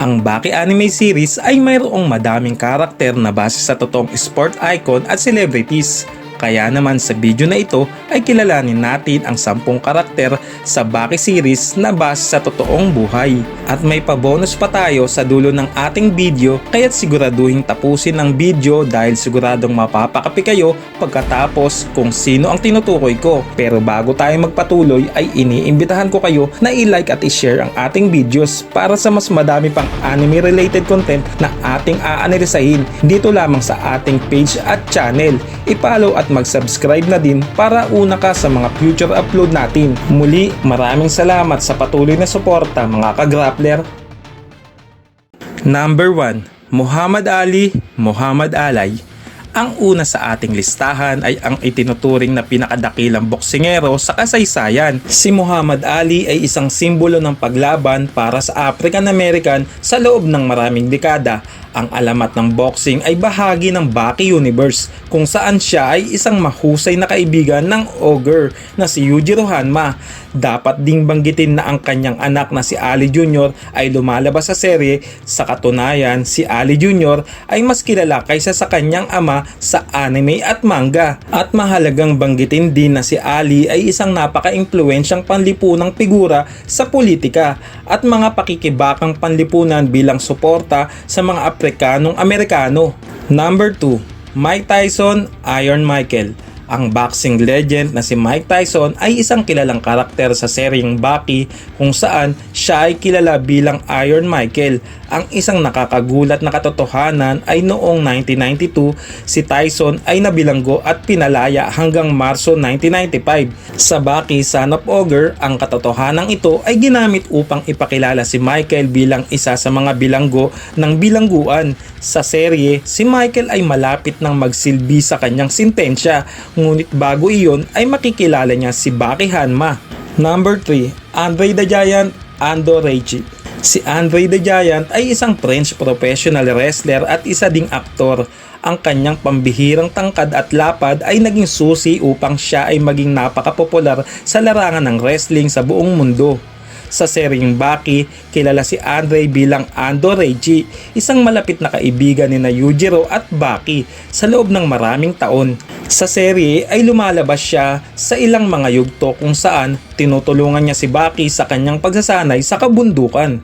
Ang Baki anime series ay mayroong madaming karakter na base sa totoong sport icon at celebrities. Kaya naman sa video na ito ay kilalanin natin ang 10 karakter sa Baki series na base sa totoong buhay. At may pabonus pa tayo sa dulo ng ating video kaya't siguraduhin tapusin ang video dahil siguradong mapapakapi kayo pagkatapos kung sino ang tinutukoy ko. Pero bago tayo magpatuloy ay iniimbitahan ko kayo na i-like at i-share ang ating videos para sa mas madami pang anime related content na ating aanalisahin dito lamang sa ating page at channel. I-follow at mag-subscribe na din para una ka sa mga future upload natin. Muli, maraming salamat sa patuloy na suporta mga ka-grappler. Number 1, Muhammad Ali, Muhammad Alay. Ang una sa ating listahan ay ang itinuturing na pinakadakilang boksingero sa kasaysayan. Si Muhammad Ali ay isang simbolo ng paglaban para sa African American sa loob ng maraming dekada. Ang alamat ng boxing ay bahagi ng Baki Universe kung saan siya ay isang mahusay na kaibigan ng ogre na si Yujiro Hanma. Dapat ding banggitin na ang kanyang anak na si Ali Jr. ay lumalabas sa serye. Sa katunayan, si Ali Jr. ay mas kilala kaysa sa kanyang ama sa anime at manga. At mahalagang banggitin din na si Ali ay isang napaka-impluensyang panlipunang figura sa politika at mga pakikibakang panlipunan bilang suporta sa mga Aprikanong Amerikano. Number 2, Mike Tyson, Iron Michael. Ang boxing legend na si Mike Tyson ay isang kilalang karakter sa seryeng Baki kung saan siya ay kilala bilang Iron Michael. Ang isang nakakagulat na katotohanan ay noong 1992 si Tyson ay nabilanggo at pinalaya hanggang Marso 1995. Sa Baki Son of Ogre, ang katotohanan ito ay ginamit upang ipakilala si Michael bilang isa sa mga bilanggo ng bilangguan. Sa serye, si Michael ay malapit ng magsilbi sa kanyang sintensya ngunit bago iyon ay makikilala niya si Baki Hanma. Number 3, Andre the Giant, Ando Reichi. Si Andre the Giant ay isang French professional wrestler at isa ding aktor. Ang kanyang pambihirang tangkad at lapad ay naging susi upang siya ay maging napakapopular sa larangan ng wrestling sa buong mundo. Sa seryeng Baki, kilala si Andre bilang Ando Reggie, isang malapit na kaibigan ni na Yujiro at Baki sa loob ng maraming taon. Sa serye ay lumalabas siya sa ilang mga yugto kung saan tinutulungan niya si Baki sa kanyang pagsasanay sa kabundukan.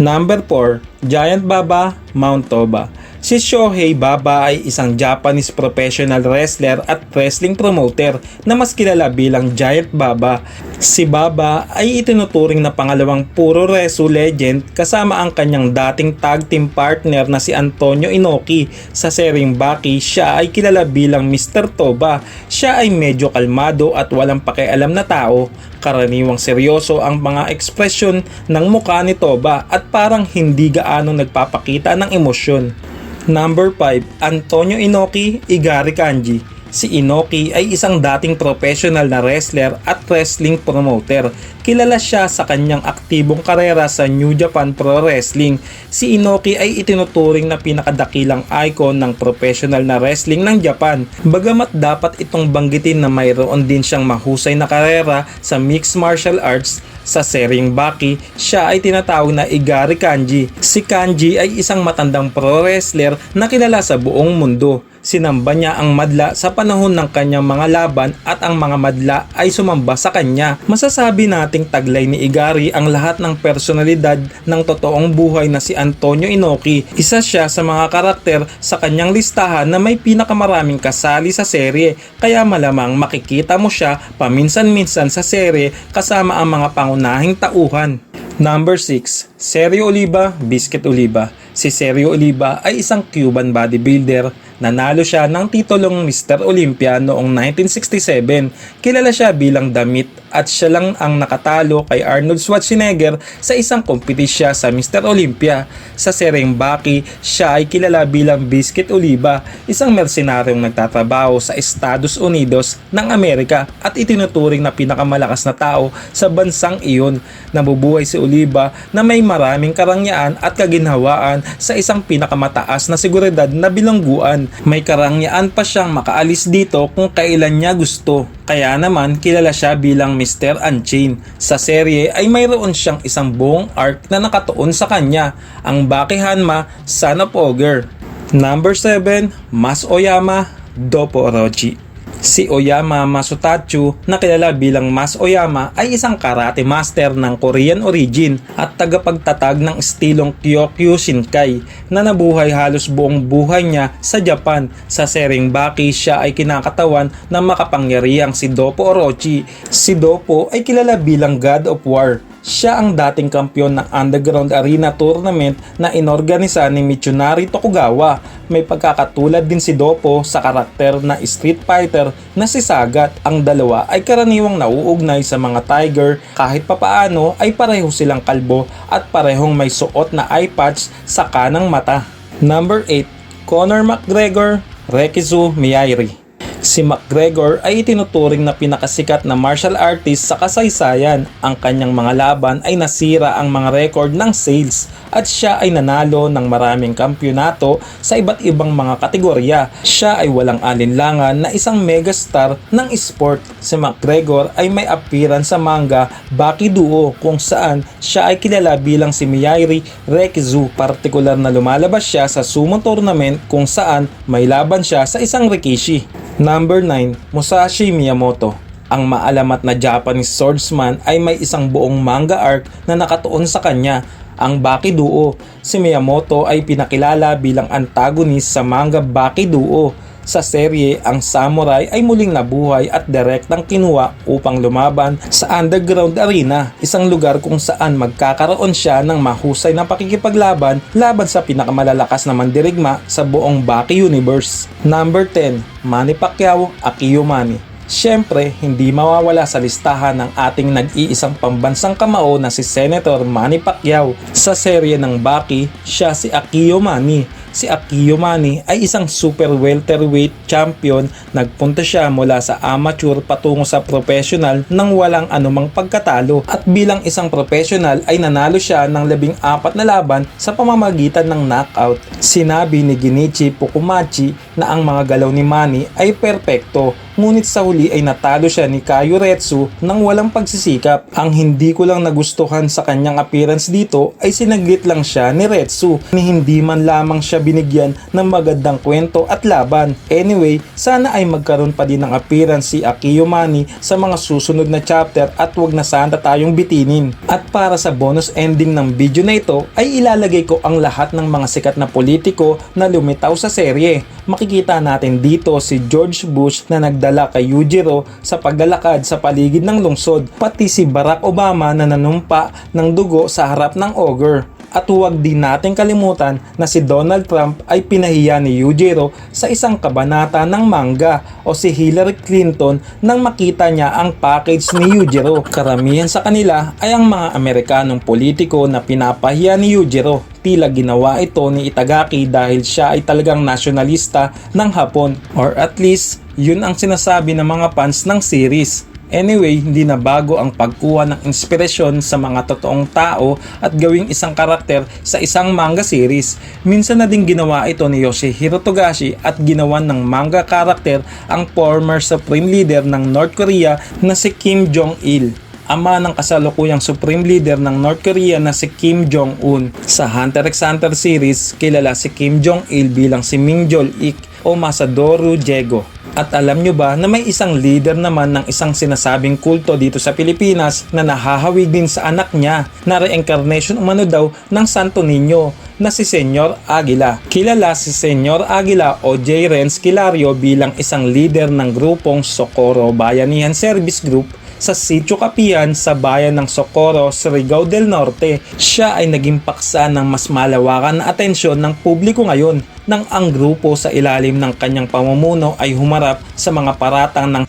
Number 4, Giant Baba, Mount Toba. Si Shohei Baba ay isang Japanese professional wrestler at wrestling promoter na mas kilala bilang Giant Baba. Si Baba ay itinuturing na pangalawang puro resu legend kasama ang kanyang dating tag team partner na si Antonio Inoki. Sa seryeng Baki, siya ay kilala bilang Mr. Toba. Siya ay medyo kalmado at walang pakialam na tao. Karaniwang seryoso ang mga ekspresyon ng mukha ni Toba at parang hindi gaano nagpapakita ng emosyon. Number 5, Antonio Inoki Igari Kanji. Si Inoki ay isang dating professional na wrestler at wrestling promoter. Kilala siya sa kanyang aktibong karera sa New Japan Pro Wrestling. Si Inoki ay itinuturing na pinakadakilang icon ng professional na wrestling ng Japan. Bagamat dapat itong banggitin na mayroon din siyang mahusay na karera sa mixed martial arts, sa seryeng Baki, siya ay tinatawag na Igari Kanji. Si Kanji ay isang matandang pro wrestler na kilala sa buong mundo. Sinamba niya ang madla sa panahon ng kanyang mga laban at ang mga madla ay sumamba sa kanya. Masasabi nating taglay ni Igari ang lahat ng personalidad ng totoong buhay na si Antonio Inoki. Isa siya sa mga karakter sa kanyang listahan na may pinakamaraming kasali sa serye kaya malamang makikita mo siya paminsan-minsan sa serye kasama ang mga pangunahing tauhan. Number 6, Sergio Oliva, Biscuit Oliva. Si Sergio Oliva ay isang Cuban bodybuilder. Nanalo siya ng titulong Mr. Olympia noong 1967. Kilala siya bilang damit at siya lang ang nakatalo kay Arnold Schwarzenegger sa isang kompetisya sa Mr. Olympia. Sa seryeng Baki, siya ay kilala bilang Biscuit Oliva, isang mercenaryong nagtatrabaho sa Estados Unidos ng Amerika at itinuturing na pinakamalakas na tao sa bansang iyon. Nabubuhay si Oliva na may maraming karangyaan at kaginhawaan sa isang pinakamataas na seguridad na bilangguan. May karangyaan pa siyang makaalis dito kung kailan niya gusto. Kaya naman kilala siya bilang Mr. Unchained. Sa serye ay mayroon siyang isang buong arc na nakatuon sa kanya, ang Baki Hanma Son of Ogre. Number 7, Mas Oyama Dopo Orochi. Si Oyama Masutachu na kilala bilang Mas Oyama ay isang karate master ng Korean origin at tagapagtatag ng estilong Kyokyu Shinkai na nabuhay halos buong buhay niya sa Japan. Sa sering Baki siya ay kinakatawan ng makapangyarihang si Dopo Orochi. Si Dopo ay kilala bilang God of War siya ang dating kampiyon ng Underground Arena Tournament na inorganisa ni Michunari Tokugawa. May pagkakatulad din si Dopo sa karakter na Street Fighter na si Sagat. Ang dalawa ay karaniwang nauugnay sa mga Tiger kahit papaano ay pareho silang kalbo at parehong may suot na eye patch sa kanang mata. Number 8. Conor McGregor, Rekizu Miyairi Si McGregor ay itinuturing na pinakasikat na martial artist sa kasaysayan. Ang kanyang mga laban ay nasira ang mga record ng sales at siya ay nanalo ng maraming kampyonato sa iba't ibang mga kategorya. Siya ay walang alinlangan na isang megastar ng sport. Si McGregor ay may appearance sa manga Baki Duo kung saan siya ay kilala bilang si Miyairi Rekizu. Partikular na lumalabas siya sa sumo tournament kung saan may laban siya sa isang Rikishi. Number 9, Musashi Miyamoto. Ang maalamat na Japanese swordsman ay may isang buong manga arc na nakatuon sa kanya, ang Baki Duo. Si Miyamoto ay pinakilala bilang antagonist sa manga Baki Duo. Sa serye, ang samurai ay muling nabuhay at direktang kinuha upang lumaban sa underground arena, isang lugar kung saan magkakaroon siya ng mahusay na pakikipaglaban laban sa pinakamalalakas na mandirigma sa buong Baki Universe. Number 10, Manny Pacquiao, Akio Manny. Siyempre, hindi mawawala sa listahan ng ating nag-iisang pambansang kamao na si Senator Manny Pacquiao. Sa serye ng Baki, siya si Akio Manny. Si Akio Manny ay isang super welterweight champion. Nagpunta siya mula sa amateur patungo sa professional nang walang anumang pagkatalo. At bilang isang professional ay nanalo siya ng labing apat na laban sa pamamagitan ng knockout. Sinabi ni Ginichi Fukumachi na ang mga galaw ni Manny ay perpekto ngunit sa huli ay natalo siya ni Kayo Retsu nang walang pagsisikap. Ang hindi ko lang nagustuhan sa kanyang appearance dito ay sinaglit lang siya ni Retsu ni hindi man lamang siya binigyan ng magandang kwento at laban. Anyway, sana ay magkaroon pa din ng appearance si Akiyo Mani sa mga susunod na chapter at wag na sana tayong bitinin. At para sa bonus ending ng video na ito ay ilalagay ko ang lahat ng mga sikat na politiko na lumitaw sa serye. Makikita natin dito si George Bush na nagdala kay Yujiro sa paglalakad sa paligid ng lungsod, pati si Barack Obama na nanumpa ng dugo sa harap ng ogre. At huwag din natin kalimutan na si Donald Trump ay pinahiya ni Yujiro sa isang kabanata ng manga o si Hillary Clinton nang makita niya ang package ni Yujiro. Karamihan sa kanila ay ang mga Amerikanong politiko na pinapahiya ni Yujiro. Tila ginawa ito ni Itagaki dahil siya ay talagang nasyonalista ng Hapon or at least yun ang sinasabi ng mga fans ng series. Anyway, hindi na bago ang pagkuha ng inspirasyon sa mga totoong tao at gawing isang karakter sa isang manga series. Minsan na din ginawa ito ni Yoshihiro Togashi at ginawan ng manga karakter ang former supreme leader ng North Korea na si Kim Jong-il ama ng kasalukuyang supreme leader ng North Korea na si Kim Jong-un. Sa Hunter x Hunter series, kilala si Kim Jong-il bilang si Min Jol-ik o Masadoru Jego. At alam nyo ba na may isang leader naman ng isang sinasabing kulto dito sa Pilipinas na nahahawig din sa anak niya na reincarnation umano daw ng Santo Niño na si Senyor Aguila. Kilala si Senyor Aguila o J. Renz Kilario bilang isang leader ng grupong Socorro Bayanihan Service Group sa Sitio Kapihan sa bayan ng Socorro, Surigao del Norte. Siya ay naging paksa ng mas malawakan na atensyon ng publiko ngayon nang ang grupo sa ilalim ng kanyang pamumuno ay humarap sa mga paratang ng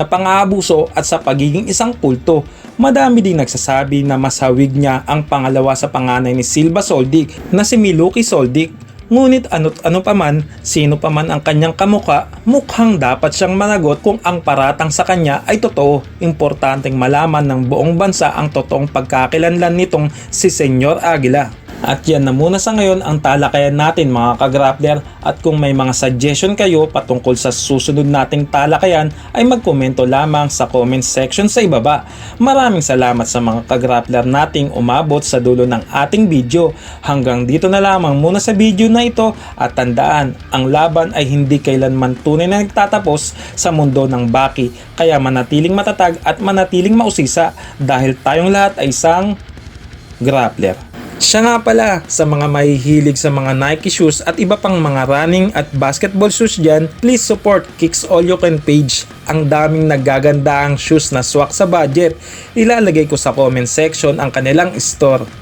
na pang-aabuso at sa pagiging isang kulto. Madami din nagsasabi na mas hawig niya ang pangalawa sa panganay ni Silva Soldik na si Miluki Soldik Ngunit ano't ano pa man, sino pa man ang kanyang kamuka, mukhang dapat siyang managot kung ang paratang sa kanya ay totoo. Importanteng malaman ng buong bansa ang totoong pagkakilanlan nitong si Senyor Aguila. At yan na muna sa ngayon ang talakayan natin mga ka-grappler at kung may mga suggestion kayo patungkol sa susunod nating talakayan ay magkomento lamang sa comment section sa ibaba. Maraming salamat sa mga ka-grappler nating umabot sa dulo ng ating video. Hanggang dito na lamang muna sa video na ito at tandaan, ang laban ay hindi kailanman tunay na nagtatapos sa mundo ng baki kaya manatiling matatag at manatiling mausisa dahil tayong lahat ay isang grappler. Siya nga pala, sa mga mahihilig sa mga Nike shoes at iba pang mga running at basketball shoes dyan, please support Kicks All You Can page. Ang daming nagaganda ang shoes na swak sa budget. Ilalagay ko sa comment section ang kanilang store.